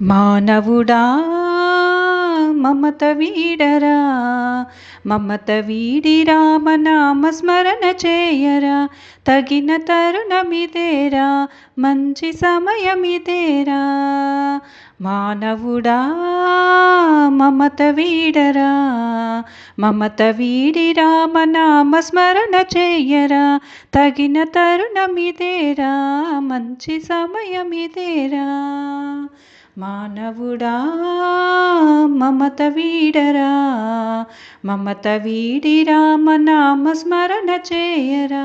మానవుడా మమత వీడరా మమత వీడి రామనామ స్మరణ చేయరా తగిన తరుణమిదేరా మంచి సమయమిదేరా. మానవుడా మమత వీడరా మమత వీడి రామనామ స్మరణ చేయరా తగిన తరుణమిదేరా మంచి సమయమిదేరా. మానవుడా మమత వీడరా మమత వీడి రామనామ స్మరణ చేయరా.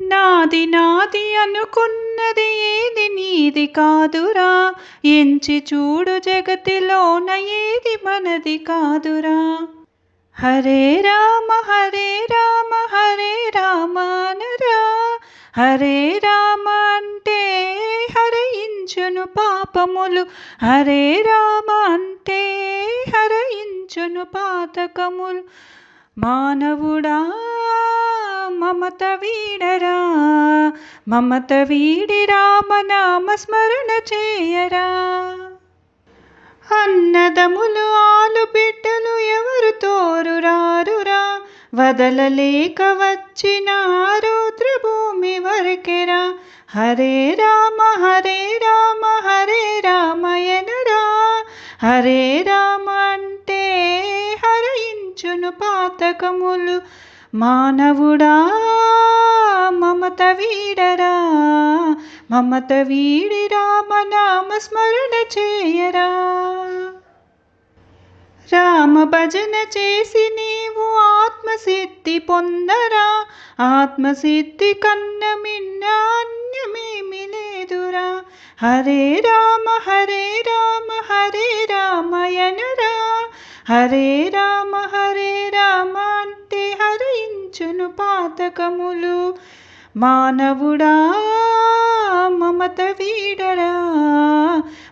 నాది నాది అనుకున్నది ఏది నీది కాదురా ఎంచి చూడు జగతిలోన ఏది మనది కాదురా. హరే రామ హరే రామ హరే రామానరా హరే రామ పాపములు. హరే రామ అంటే హరయించును పాతకములు. మానవుడా మమత వీడరా? మమత వీడి రామనామ స్మరణ చేయరా? అన్నదములు ఆలు బిడ్డలు ఎవరు తోరురారురా? వదలలేక వచ్చిన రుద్రభూమి వరకెరా? హరే రామ హరే రామ హరే రామయనరా హరే రామ అంటే హరయించును పాతకములు. మానవుడా మమత వీడరా. మమత వీడి రామనామ స్మరణ చేయరా. రామ భజన చేసి నీవు ఆత్మసిద్ధి పొందరా? ఆత్మసిద్ధి కన్న మిన్నాన్యమేమి లేదురా. హరే రామ హరే రామ హరే రామయనరా హరే రామ హరే రామ అంటే హరించును పాతకములు. మానవుడా మమత వీడరా.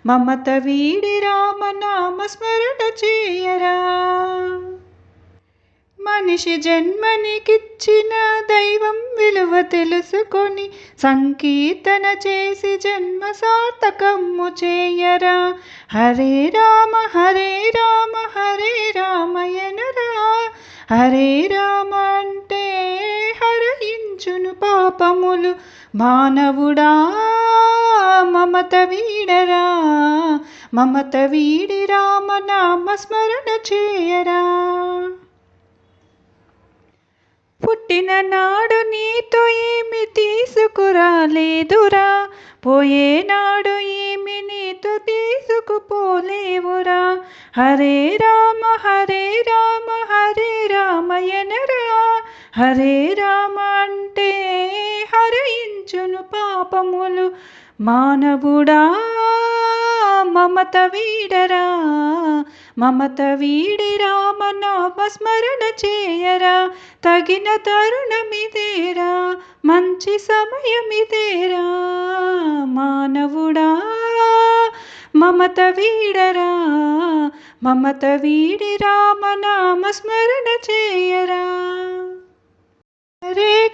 మమత వీడి రామ నామ స్మరణ చేయ. మనిషి జన్మనికిచ్చిన దైవం విలువ తెలుసుకొని సంకీర్తన చేసి జన్మ సార్థకము చేయరా. హరే రామ హరే రామ హరే రామయనరా. హరే రామ అంటే హరయించును పాపములు. మానవుడా మమత వీడరా. మమత వీడి రామ నామ స్మరణ చేయరా. పుట్టిననాడు నీతో ఏమి తీసుకురాలేదురా. పోయేనాడు ఏమి నీతో తీసుకుపోలేవురా. హరే రామ హరే రామ హరే రామయనరా హరే రామ అంటే హరయించును పాపములు మానవుడా. మమత వీడరా? మమత వీడి రామనామ స్మరణ చేయరా? తగిన తరుణమిదేరా? మంచి సమయమిదేరా? మానవుడా మమత వీడరా? మమత వీడి రామనామ స్మరణ చేయరా?